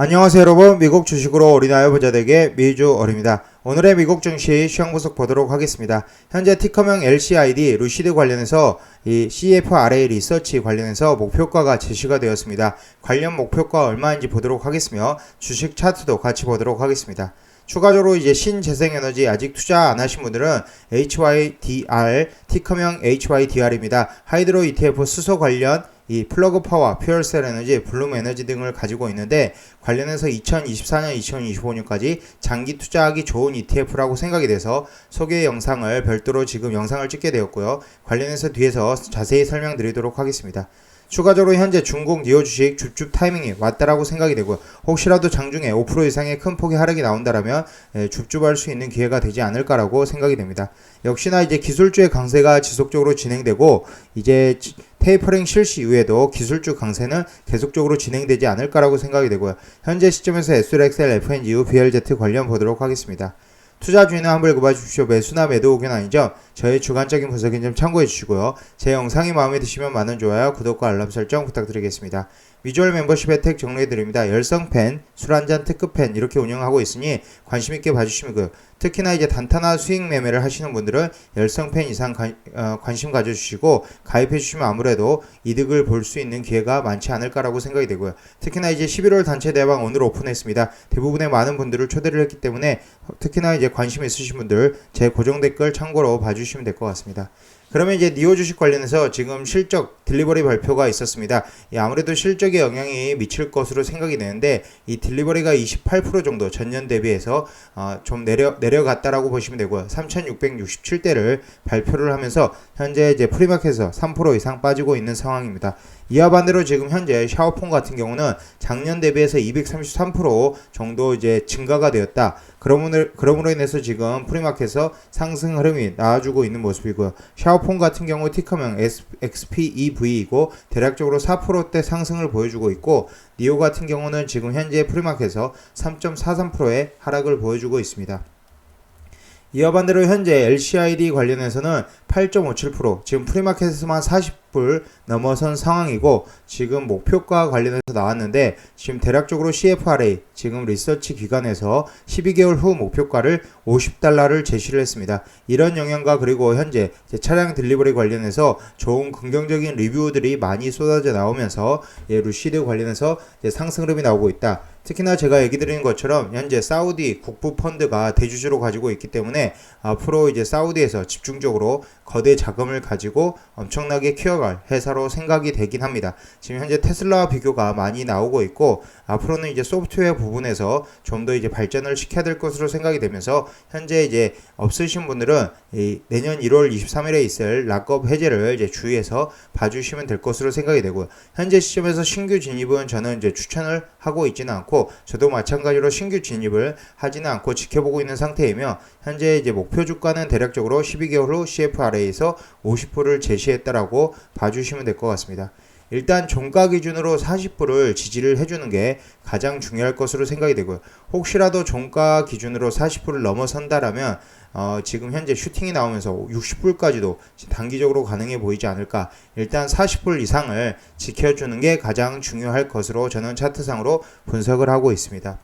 안녕하세요 여러분 미국 주식으로 어린아이 부자되게 미주 어립니다. 오늘의 미국 증시 시황 분석 보도록 하겠습니다. 현재 티커명 LCID 루시드 관련해서 이 CFRA 리서치 관련해서 목표가가 제시가 되었습니다. 관련 목표가 얼마인지 보도록 하겠으며 주식 차트도 같이 보도록 하겠습니다. 추가적으로 이제 신재생에너지 아직 투자 안 하신 분들은 HYDR 티커명 HYDR입니다. 하이드로 ETF 수소 관련 이 플러그 파워, 퓨얼셀 에너지, 블룸 에너지 등을 가지고 있는데 관련해서 2024년, 2025년까지 장기 투자하기 좋은 ETF라고 생각이 돼서 소개 영상을 별도로 지금 영상을 찍게 되었고요. 관련해서 뒤에서 자세히 설명드리도록 하겠습니다. 추가적으로 현재 중국 니오 주식 줍줍 타이밍이 왔다라고 생각이 되고요. 혹시라도 장중에 5% 이상의 큰 폭의 하락이 나온다라면 예, 줍줍할 수 있는 기회가 되지 않을까라고 생각이 됩니다. 역시나 이제 기술주의 강세가 지속적으로 진행되고 이제 지- 테이퍼링 실시 이후에도 기술주 강세는 계속적으로 진행되지 않을까라고 생각이 되고요. 현재 시점에서 SLXL, FNGU, BLZ 관련 보도록 하겠습니다. 투자 주의는 환불 고봐 주십시오. 매수나 매도 의견 아니죠? 저의 주관적인 분석인 점 참고해 주시고요. 제 영상이 마음에 드시면 많은 좋아요, 구독과 알람 설정 부탁드리겠습니다. 미주얼 멤버십 혜택 정리해 드립니다. 열성팬, 술 한잔 특급팬 이렇게 운영하고 있으니 관심 있게 봐주시면 그 특히나 이제 단타나 수익 매매를 하시는 분들은 열성팬 이상 관, 어, 관심 가져주시고 가입해 주시면 아무래도 이득을 볼 수 있는 기회가 많지 않을까라고 생각이 되고요. 특히나 이제 11월 단체 대박 오늘 오픈했습니다. 대부분의 많은 분들을 초대를 했기 때문에 특히나 이제 관심 있으신 분들 제 고정 댓글 참고로 봐주시면 될 것 같습니다. 그러면 이제 니오 주식 관련해서 지금 실적 딜리버리 발표가 있었습니다. 이 아무래도 실적에 영향이 미칠 것으로 생각이 되는데 이 딜리버리가 28% 정도 전년 대비해서 어, 좀 내려 내려갔다라고 보시면 되고요. 3,667대를 발표를 하면서 현재 이제 프리마켓에서 3% 이상 빠지고 있는 상황입니다. 이와 반대로 지금 현재 샤오폰 같은 경우는 작년 대비해서 233% 정도 이제 증가가 되었다. 그러므로, 그러므로 인해서 지금 프리마켓에서 상승 흐름이 나와주고 있는 모습이고요. 샤오폰 같은 경우 티커명 XPEV이고 대략적으로 4%대 상승을 보여주고 있고 니오 같은 경우는 지금 현재 프리마켓에서 3.43%의 하락을 보여주고 있습니다. 이와 반대로 현재 LCID 관련해서는 8.57% 지금 프리마켓에서만 40불 넘어선 상황이고 지금 목표가 관련해서 나왔는데 지금 대략적으로 CFRA 지금 리서치 기관에서 12개월 후 목표가를 50달러를 제시를 했습니다. 이런 영향과 그리고 현재 차량 딜리버리 관련해서 좋은 긍정적인 리뷰들이 많이 쏟아져 나오면서 예, 루시드 관련해서 상승 흐름이 나오고 있다. 특히나 제가 얘기 드린 것처럼 현재 사우디 국부 펀드가 대주주로 가지고 있기 때문에 앞으로 이제 사우디에서 집중적으로 거대 자금을 가지고 엄청나게 키워갈 회사로 생각이 되긴 합니다. 지금 현재 테슬라와 비교가 많이 나오고 있고 앞으로는 이제 소프트웨어 부분에서 좀 더 이제 발전을 시켜야 될 것으로 생각이 되면서 현재 이제 없으신 분들은 이 내년 1월 23일에 있을 락업 해제를 이제 주의해서 봐주시면 될 것으로 생각이 되고요. 현재 시점에서 신규 진입은 저는 이제 추천을 하고 있지는 않고 저도 마찬가지로 신규 진입을 하지는 않고 지켜보고 있는 상태이며 현재 이제 목표 주가는 대략적으로 12개월 후 CFRA에서 50%를 제시했다라고 봐주시면 될 것 같습니다. 일단 종가 기준으로 40불을 지지를 해주는 게 가장 중요할 것으로 생각이 되고요. 혹시라도 종가 기준으로 40불을 넘어선다라면 어, 지금 현재 슈팅이 나오면서 60불까지도 단기적으로 가능해 보이지 않을까. 일단 40불 이상을 지켜주는 게 가장 중요할 것으로 저는 차트상으로 분석을 하고 있습니다.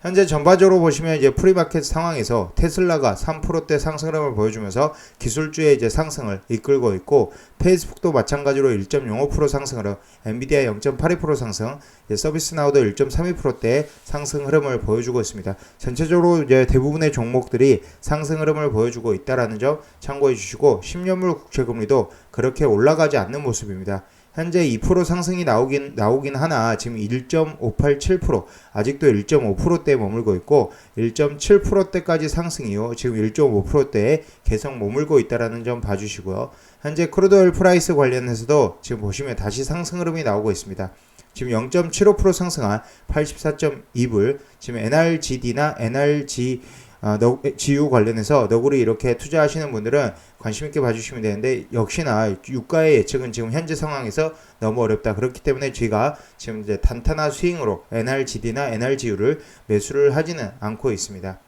현재 전반적으로 보시면 이제 프리마켓 상황에서 테슬라가 3%대 상승 흐름을 보여주면서 기술주의 이제 상승을 이끌고 있고 페이스북도 마찬가지로 1.05% 상승 흐름, 엔비디아 0.82% 상승, 이제 서비스 나우도 1.32%대 상승 흐름을 보여주고 있습니다. 전체적으로 이제 대부분의 종목들이 상승 흐름을 보여주고 있다라는 점 참고해 주시고 10년물 국채 금리도 그렇게 올라가지 않는 모습입니다. 현재 2% 상승이 나오긴 나오긴 하나 지금 1.587% 아직도 1.5%대에 머물고 있고 1.7%대까지 상승이요. 지금 1.5%대에 계속 머물고 있다라는 점 봐주시고요. 현재 크루드 오일 프라이스 관련해서도 지금 보시면 다시 상승 흐름이 나오고 있습니다. 지금 0.75% 상승한 84.2불 지금 NRGD나 NRG 아, 너, GU 관련해서 너구리 이렇게 투자하시는 분들은 관심 있게 봐주시면 되는데 역시나 유가의 예측은 지금 현재 상황에서 너무 어렵다. 그렇기 때문에 저희가 지금 이제 단타나 스윙으로 NRGD나 NRGU를 매수를 하지는 않고 있습니다.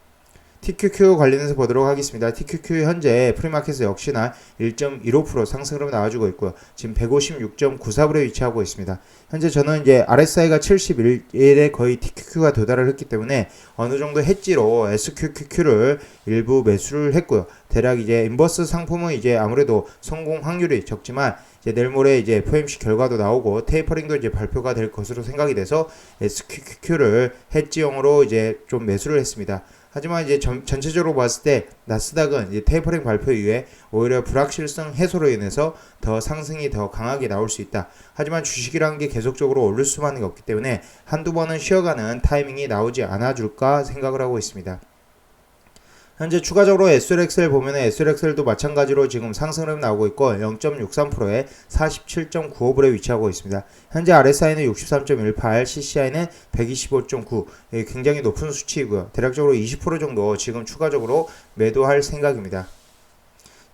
TQQ 관련해서 보도록 하겠습니다. TQQ 현재 프리마켓에서 역시나 1.15% 상승으로 나와주고 있고요. 지금 156.94불에 위치하고 있습니다. 현재 저는 이제 RSI가 71에 거의 TQQ가 도달을 했기 때문에 어느 정도 해지로 SQQQ를 일부 매수를 했고요. 대략 이제 인버스 상품은 이제 아무래도 성공 확률이 적지만 이제 내일 모레 이제 FOMC 결과도 나오고 테이퍼링도 이제 발표가 될 것으로 생각이 돼서 SQQQ를 해지용으로 이제 좀 매수를 했습니다. 하지만 이제 전, 전체적으로 봤을 때 나스닥은 이제 테이퍼링 발표 이후에 오히려 불확실성 해소로 인해서 더 상승이 더 강하게 나올 수 있다. 하지만 주식이라는 게 계속적으로 오를 수만은 없기 때문에 한두 번은 쉬어가는 타이밍이 나오지 않아 줄까 생각을 하고 있습니다. 현재 추가적으로 SLX를 보면 SLX도 마찬가지로 지금 상승을 나오고 있고 0.63%에 47.95불에 위치하고 있습니다. 현재 RSI는 63.18, CCI는 125.9, 예, 굉장히 높은 수치이고요. 대략적으로 20% 정도 지금 추가적으로 매도할 생각입니다.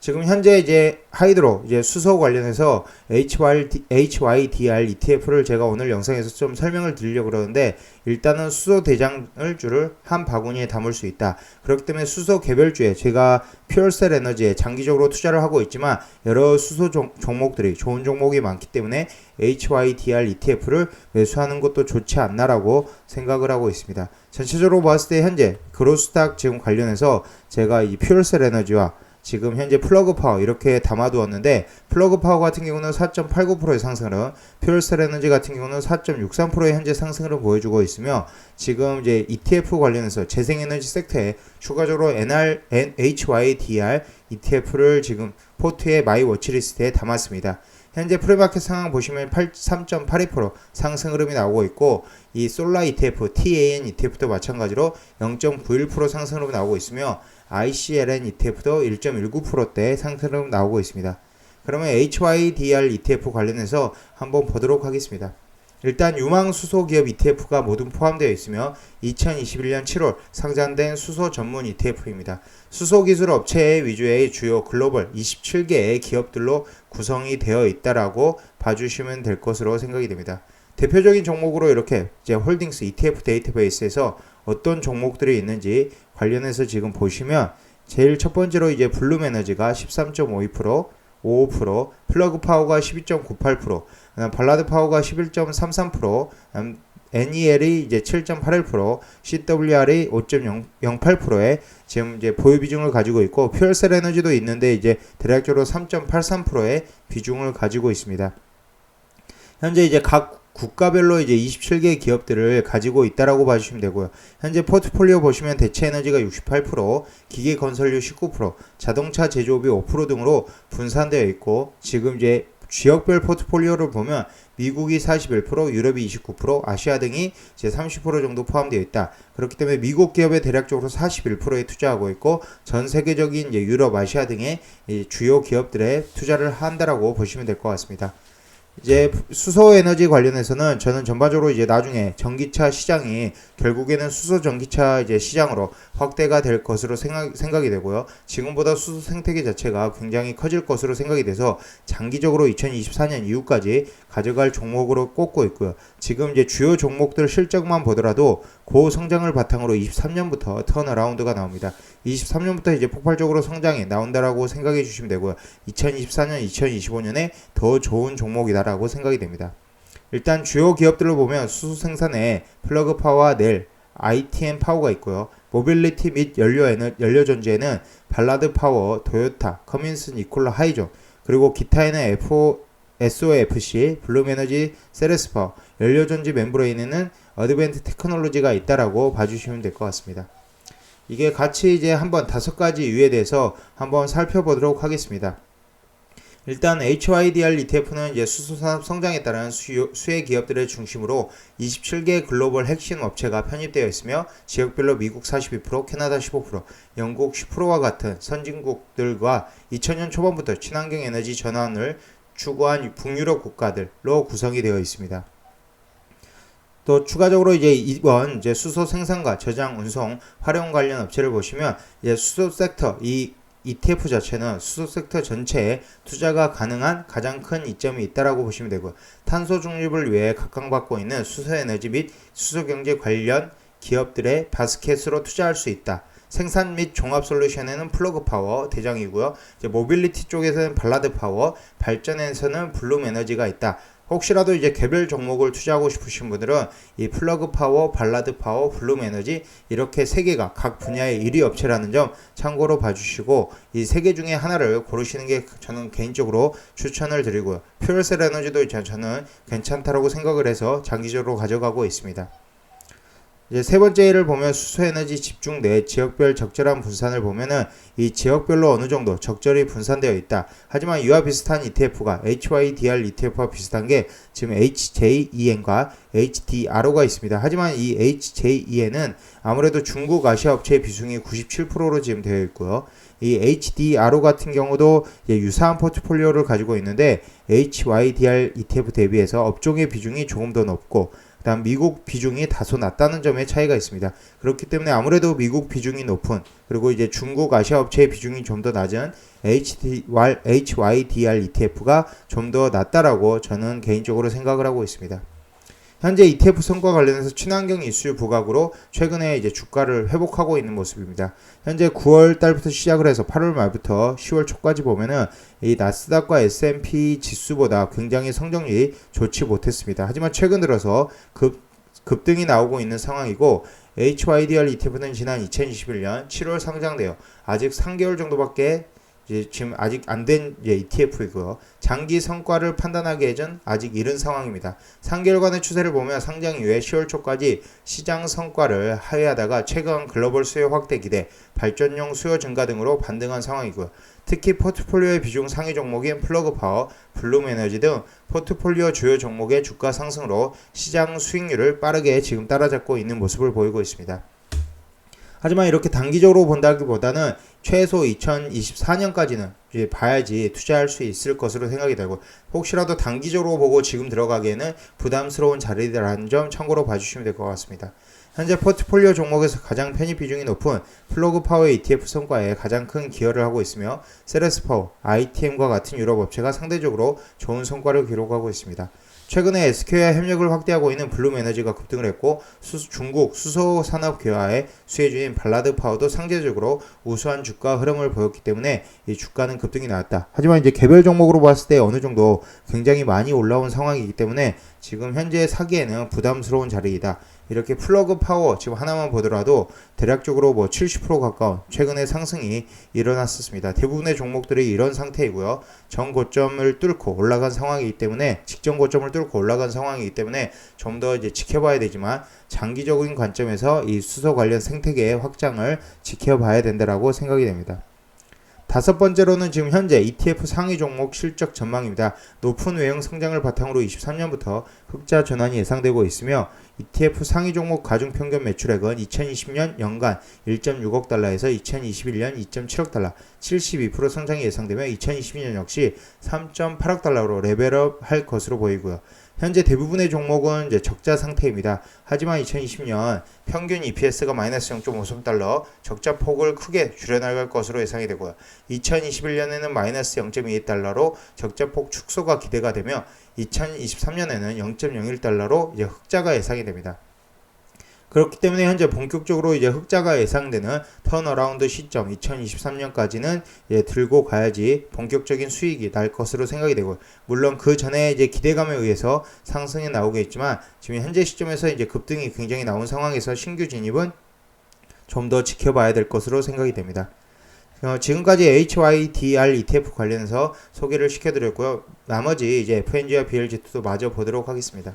지금 현재 이제 하이드로 이제 수소 관련해서 HYD, HYDR ETF를 제가 오늘 영상에서 좀 설명을 드리려고 그러는데 일단은 수소 대장을 주를 한 바구니에 담을 수 있다. 그렇기 때문에 수소 개별주에 제가 퓨얼셀 에너지에 장기적으로 투자를 하고 있지만 여러 수소 종, 종목들이 좋은 종목이 많기 때문에 HYDR ETF를 매수하는 것도 좋지 않나라고 생각을 하고 있습니다. 전체적으로 봤을 때 현재 그로스탁 지금 관련해서 제가 이 퓨얼셀 에너지와 지금 현재 플러그 파워 이렇게 담아두었는데 플러그 파워 같은 경우는 4.89%의 상승을 퓨얼셀 에너지 같은 경우는 4.63%의 현재 상승을 보여주고 있으며 지금 이제 ETF 관련해서 재생에너지 섹터에 추가적으로 NR, HYDR ETF를 지금 포트의 마이 워치리스트에 담았습니다. 현재 프리마켓 상황 보시면 3.82% 상승 흐름이 나오고 있고 이 솔라 ETF, TAN ETF도 마찬가지로 0.91% 상승 흐름이 나오고 있으며 ICLN ETF도 1.19%대 상승 흐름 나오고 있습니다. 그러면 HYDR ETF 관련해서 한번 보도록 하겠습니다. 일단 유망 수소 기업 ETF가 모두 포함되어 있으며 2021년 7월 상장된 수소 전문 ETF입니다. 수소 기술 업체 위주의 주요 글로벌 27개의 기업들로 구성이 되어 있다라고 봐주시면 될 것으로 생각이 됩니다. 대표적인 종목으로 이렇게 이제 홀딩스 ETF 데이터베이스에서 어떤 종목들이 있는지 관련해서 지금 보시면 제일 첫 번째로 이제 블룸 에너지가 13.52%, 55%, 플러그 파워가 12.98%, 발라드 파워가 11.33%, NEL이 이제 7.81%, CWR이 5.08%에 지금 이제 보유 비중을 가지고 있고 퓨얼셀 에너지도 있는데 이제 대략적으로 3.83%의 비중을 가지고 있습니다. 현재 이제 각 국가별로 이제 27개 기업들을 가지고 있다라고 봐주시면 되고요. 현재 포트폴리오 보시면 대체 에너지가 68%, 기계 건설료 19%, 자동차 제조업이 5% 등으로 분산되어 있고 지금 이제 지역별 포트폴리오를 보면 미국이 41%, 유럽이 29%, 아시아 등이 이제 30% 정도 포함되어 있다. 그렇기 때문에 미국 기업에 대략적으로 41%에 투자하고 있고 전 세계적인 이제 유럽, 아시아 등의 주요 기업들에 투자를 한다라고 보시면 될 것 같습니다. 이제 수소 에너지 관련해서는 저는 전반적으로 이제 나중에 전기차 시장이 결국에는 수소 전기차 이제 시장으로 확대가 될 것으로 생각, 생각이 되고요. 지금보다 수소 생태계 자체가 굉장히 커질 것으로 생각이 돼서 장기적으로 2024년 이후까지 가져갈 종목으로 꼽고 있고요. 지금 이제 주요 종목들 실적만 보더라도 고성장을 바탕으로 23년부터 턴어라운드가 나옵니다. 23년부터 이제 폭발적으로 성장이 나온다라고 생각해 주시면 되고요. 2024년, 2025년에 더 좋은 종목이다 라고 생각이 됩니다. 일단 주요 기업들로 보면 수소 생산에 플러그 파워와 넬, ITM 파워가 있고요. 모빌리티 및 연료 에너, 연료 전지에는 발라드 파워, 도요타, 커민스 니콜라 하이존, 그리고 기타에는 FO, SOFC, 블룸에너지, 세레스파, 연료 전지 멤브레인에는 어드벤트 테크놀로지가 있다라고 봐주시면 될 것 같습니다. 이게 같이 이제 한번 다섯 가지 이유에 대해서 한번 살펴보도록 하겠습니다. 일단 HYDR ETF는 이제 수소산업 성장에 따른 수요, 수혜 기업들을 중심으로 27개 글로벌 핵심 업체가 편입되어 있으며 지역별로 미국 42%, 캐나다 15%, 영국 10%와 같은 선진국들과 2000년 초반부터 친환경 에너지 전환을 추구한 북유럽 국가들로 구성이 되어 있습니다. 또 추가적으로 이제 이번 이제 수소 생산과 저장, 운송, 활용 관련 업체를 보시면 이제 수소 섹터 이 ETF 자체는 수소 섹터 전체에 투자가 가능한 가장 큰 이점이 있다라고 보시면 되고 탄소 중립을 위해 각광받고 있는 수소 에너지 및 수소 경제 관련 기업들의 바스켓으로 투자할 수 있다. 생산 및 종합 솔루션에는 플러그 파워 대장이고요. 모빌리티 쪽에서는 발라드 파워, 발전에서는 블룸 에너지가 있다. 혹시라도 이제 개별 종목을 투자하고 싶으신 분들은 이 플러그 파워, 발라드 파워, 블룸 에너지 이렇게 세 개가 각 분야의 1위 업체라는 점 참고로 봐주시고 이 세 개 중에 하나를 고르시는 게 저는 개인적으로 추천을 드리고요. 퓨얼셀 에너지도 저- 저는 괜찮다라고 생각을 해서 장기적으로 가져가고 있습니다. 이제 세 번째 일을 보면 수소에너지 집중 내 지역별 적절한 분산을 보면은 이 지역별로 어느 정도 적절히 분산되어 있다. 하지만 이와 비슷한 ETF가 HYDR ETF와 비슷한 게 지금 HJEN과 HDRO가 있습니다. 하지만 이 HJEN은 아무래도 중국 아시아 업체의 비중이 97%로 지금 되어 있고요. 이 HDRO 같은 경우도 유사한 포트폴리오를 가지고 있는데 HYDR ETF 대비해서 업종의 비중이 조금 더 높고 그다음 미국 비중이 다소 낮다는 점에 차이가 있습니다. 그렇기 때문에 아무래도 미국 비중이 높은 그리고 이제 중국 아시아 업체의 비중이 좀 더 낮은 HYDR ETF가 좀 더 낫다라고 저는 개인적으로 생각을 하고 있습니다. 현재 ETF 성과 관련해서 친환경 이슈 부각으로 최근에 이제 주가를 회복하고 있는 모습입니다. 현재 9월 달부터 시작을 해서 8월 말부터 10월 초까지 보면은 이 나스닥과 S&P 지수보다 굉장히 성적률이 좋지 못했습니다. 하지만 최근 들어서 급 급등이 나오고 있는 상황이고 HYDR ETF는 지난 2021년 7월 상장되어 아직 3개월 정도밖에 이제 지금 아직 안 된 ETF이고요. 장기 성과를 판단하기 에 전 아직 이른 상황입니다. 3개월간의 추세를 보면 상장 이후에 10월 초까지 시장 성과를 하회하다가 최근 글로벌 수요 확대 기대, 발전용 수요 증가 등으로 반등한 상황이고요. 특히 포트폴리오의 비중 상위 종목인 플러그 파워, 블룸 에너지 등 포트폴리오 주요 종목의 주가 상승으로 시장 수익률을 빠르게 지금 따라잡고 있는 모습을 보이고 있습니다. 하지만 이렇게 단기적으로 본다기보다는 최소 2024년까지는 이제 봐야지 투자할 수 있을 것으로 생각이 되고 혹시라도 단기적으로 보고 지금 들어가기에는 부담스러운 자리라는 점 참고로 봐주시면 될 것 같습니다. 현재 포트폴리오 종목에서 가장 편입 비중이 높은 플러그 파워 ETF 성과에 가장 큰 기여를 하고 있으며 세레스 파워, ITM과 같은 유럽 업체가 상대적으로 좋은 성과를 기록하고 있습니다. 최근에 SK와 협력을 확대하고 있는 블룸 에너지가 급등을 했고 수, 중국 수소 산업 개화의 수혜주인 발라드 파워도 상대적으로 우수한 주가 흐름을 보였기 때문에 이 주가는 급등이 나왔다. 하지만 이제 개별 종목으로 봤을 때 어느 정도 굉장히 많이 올라온 상황이기 때문에 지금 현재 사기에는 부담스러운 자리이다. 이렇게 플러그 파워 지금 하나만 보더라도 대략적으로 뭐 70% 가까운 최근의 상승이 일어났었습니다. 대부분의 종목들이 이런 상태이고요. 전 고점을 뚫고 올라간 상황이기 때문에 직전 고점을 뚫고 올라간 상황이기 때문에 좀 더 이제 지켜봐야 되지만 장기적인 관점에서 이 수소 관련 생태계의 확장을 지켜봐야 된다라고 생각이 됩니다. 다섯 번째로는 지금 현재 ETF 상위 종목 실적 전망입니다. 높은 외형 성장을 바탕으로 23년부터 흑자 전환이 예상되고 있으며 ETF 상위 종목 가중 평균 매출액은 2020년 연간 1.6억 달러에서 2021년 2.7억 달러, 72% 성장이 예상되며 2022년 역시 3.8억 달러로 레벨업 할 것으로 보이고요. 현재 대부분의 종목은 이제 적자 상태입니다. 하지만 2020년 평균 EPS가 마이너스 0.53달러, 적자 폭을 크게 줄여나갈 것으로 예상이 되고요. 2021년에는 마이너스 0.21달러로 적자 폭 축소가 기대가 되며 2023년에는 0.01달러로 이제 흑자가 예상이 됩니다. 그렇기 때문에 현재 본격적으로 이제 흑자가 예상되는 턴어라운드 시점 2023년까지는 예, 들고 가야지 본격적인 수익이 날 것으로 생각이 되고 물론 그 전에 이제 기대감에 의해서 상승이 나오겠지만 지금 현재 시점에서 이제 급등이 굉장히 나온 상황에서 신규 진입은 좀 더 지켜봐야 될 것으로 생각이 됩니다. 어, 지금까지 HYDR ETF 관련해서 소개를 시켜드렸고요. 나머지 이제 FNG와 BLG2도 마저 보도록 하겠습니다.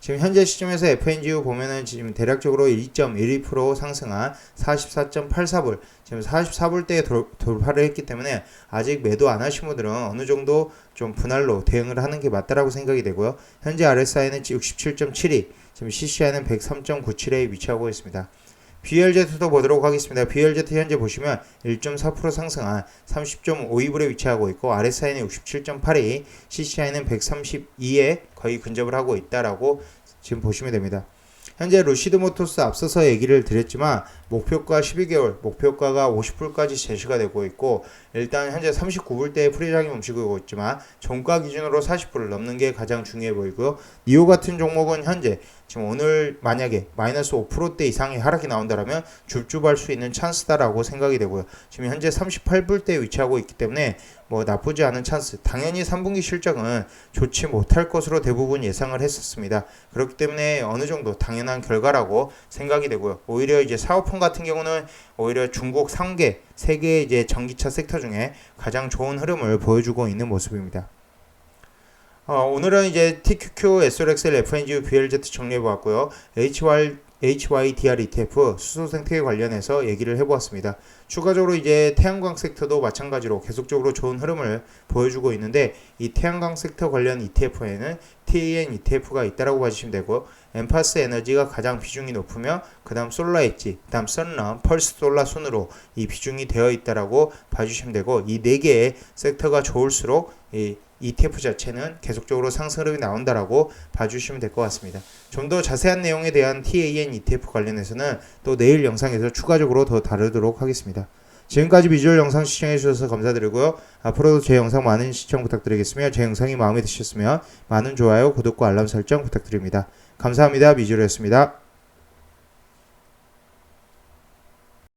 지금 현재 시점에서 FNGU 보면은 지금 대략적으로 2.12% 상승한 44.84불, 지금 44불대에 돌파를 했기 때문에 아직 매도 안 하신 분들은 어느 정도 좀 분할로 대응을 하는 게 맞다라고 생각이 되고요. 현재 RSI는 67.72, 지금 CCI는 103.97에 위치하고 있습니다. BLZ도 보도록 하겠습니다. BLZ 현재 보시면 1.4% 상승한 30.52불에 위치하고 있고 RSI는 67.82, CCI는 132에 거의 근접을 하고 있다라고 지금 보시면 됩니다. 현재 루시드 모토스 앞서서 얘기를 드렸지만 목표가 12개월, 목표가가 50불까지 제시가 되고 있고 일단 현재 39불대의 프리장이 움직이고 있지만 종가 기준으로 40불을 넘는 게 가장 중요해 보이고요. 니오 같은 종목은 현재 지금 오늘 만약에 마이너스 5%대 이상의 하락이 나온다라면 줍줍할 수 있는 찬스다라고 생각이 되고요. 지금 현재 38불대에 위치하고 있기 때문에 뭐 나쁘지 않은 찬스. 당연히 3분기 실적은 좋지 못할 것으로 대부분 예상을 했었습니다. 그렇기 때문에 어느 정도 당연한 결과라고 생각이 되고요. 오히려 이제 사업품 같은 경우는 오히려 중국 3개, 3개의 이제 전기차 섹터 중에 가장 좋은 흐름을 보여주고 있는 모습입니다. 어, 오늘은 이제 TQQ, SRXL, FNG, BLZ 정리해 보았고요. HY, HYDR ETF 수소 생태계 관련해서 얘기를 해보았습니다. 추가적으로 이제 태양광 섹터도 마찬가지로 계속적으로 좋은 흐름을 보여주고 있는데 이 태양광 섹터 관련 ETF에는 TAN ETF가 있다라고 봐주시면 되고 엠파스 에너지가 가장 비중이 높으며 그 다음 솔라 엣지, 그 다음 썬람, 펄스 솔라 순으로 이 비중이 되어 있다라고 봐주시면 되고 이 네 개의 섹터가 좋을수록 이 ETF 자체는 계속적으로 상승 흐름이 나온다라고 봐주시면 될 것 같습니다. 좀 더 자세한 내용에 대한 TAN ETF 관련해서는 또 내일 영상에서 추가적으로 더 다루도록 하겠습니다. 지금까지 비주얼 영상 시청해 주셔서 감사드리고요. 앞으로도 제 영상 많은 시청 부탁드리겠으며 제 영상이 마음에 드셨으면 많은 좋아요, 구독과 알람 설정 부탁드립니다. 감사합니다. 미주얼이었습니다.